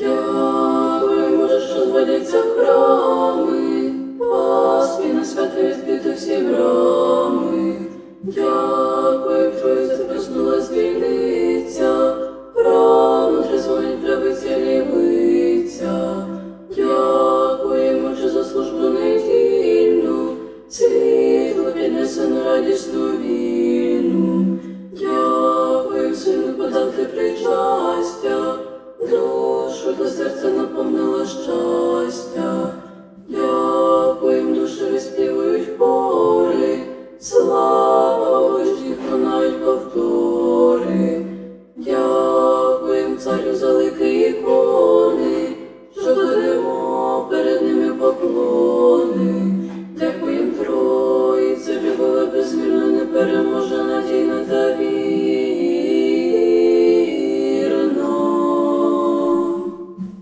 you. що серце наповнило наповнила щастя, дякуєм душеві співають пори. Слава